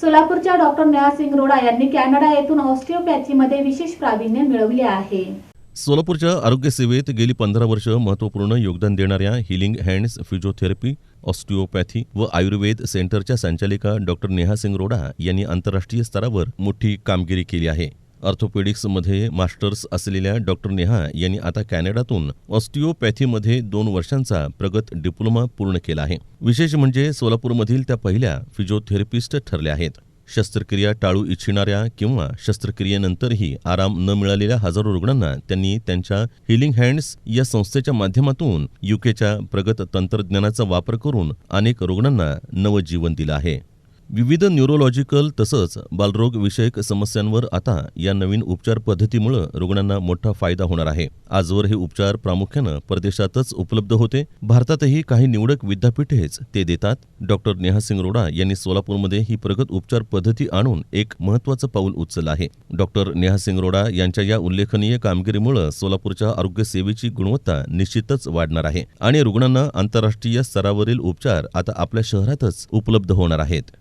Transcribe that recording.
सोलापूरच्या डॉक्टर नेहा रोडा यांनी कॅनडा येथून ऑस्टिओपॅथीमध्ये विशेष प्रावीण्य मिळवले आहे. सोलापूरच्या आरोग्य सेवेत गेली पंधरा वर्ष महत्त्वपूर्ण योगदान देणाऱ्या हिलिंग हँड्स फिजिओथेरपी ऑस्टिओपॅथी व आयुर्वेद सेंटरच्या संचालिका डॉक्टर नेहा सिंग रोडा यांनी आंतरराष्ट्रीय स्तरावर मोठी कामगिरी केली आहे. ऑर्थोपेडिक्समध्ये मास्टर्स असलेल्या डॉक्टर नेहा यांनी आता कॅनडातून ऑस्टिओपॅथीमध्ये दोन वर्षांचा प्रगत डिप्लोमा पूर्ण केला आहे. विशेष म्हणजे सोलापूरमधील त्या पहिल्या फिजिओथेरपिस्ट ठरल्या आहेत. शस्त्रक्रिया टाळू इच्छिणाऱ्या किंवा शस्त्रक्रियेनंतरही आराम न मिळालेल्या हजारो रुग्णांना त्यांनी त्यांच्या हिलिंग हँड्स या संस्थेच्या माध्यमातून युकेच्या प्रगत तंत्रज्ञानाचा वापर करून अनेक रुग्णांना नवजीवन दिलं आहे. विविध न्यूरोलॉजिकल तसंच बालरोग विषयक समस्यांवर आता या नवीन उपचार पद्धतीमुळं रुग्णांना मोठा फायदा होणार आहे. आजवर हे उपचार प्रामुख्यानं परदेशातच उपलब्ध होते. भारतातही काही निवडक विद्यापीठेच ते देतात. डॉक्टर नेहासिंग रोडा यांनी सोलापूरमध्ये ही प्रगत उपचार पद्धती आणून एक महत्त्वाचं पाऊल उचललं आहे. डॉक्टर नेहासिंग रोडा यांच्या या उल्लेखनीय कामगिरीमुळं सोलापूरच्या आरोग्य सेवेची गुणवत्ता निश्चितच वाढणार आहे आणि रुग्णांना आंतरराष्ट्रीय स्तरावरील उपचार आता आपल्या शहरातच उपलब्ध होणार आहेत.